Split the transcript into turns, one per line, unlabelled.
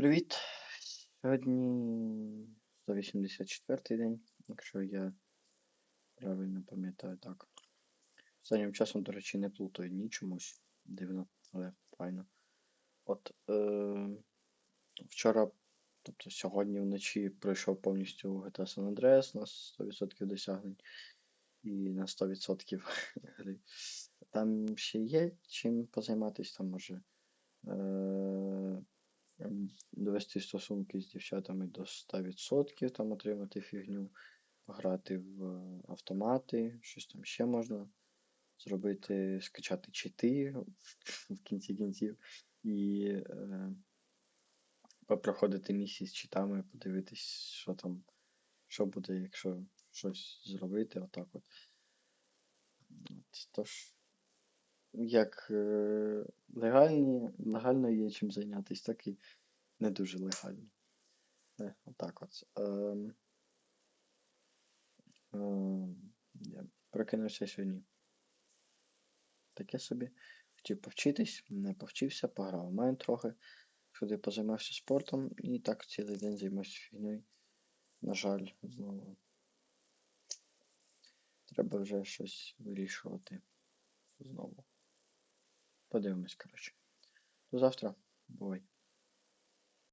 Привіт! Сьогодні 184 день, якщо я правильно пам'ятаю так. Останнім часом, до речі, не плутаю ні чомусь. Дивно, але файно. От е- вчора, тобто сьогодні вночі пройшов повністю GTA San Andreas на 100% досягнень і на 100% гри. Там ще є чим позайматися, там може. Е- довести стосунки з дівчатами до 100%, там отримати фігню, пограти в е, автомати, щось там ще можна зробити, скачати чити в кінці кінців і е, попроходити місії з читами, подивитись, що там, що буде, якщо щось зробити, отак от. От, Тож, як е, легальні, легально є чим зайнятися, так і не дуже легально. Е, отак от. Ем, ем, я прокинувся сьогодні. Таке собі. Хотів повчитись, не повчився, пограв в Майн трохи, сюди позаймався спортом і так цілий день займався фігньою. На жаль, знову. Треба вже щось вирішувати знову. Подивимось, коротше. До завтра. Бувай.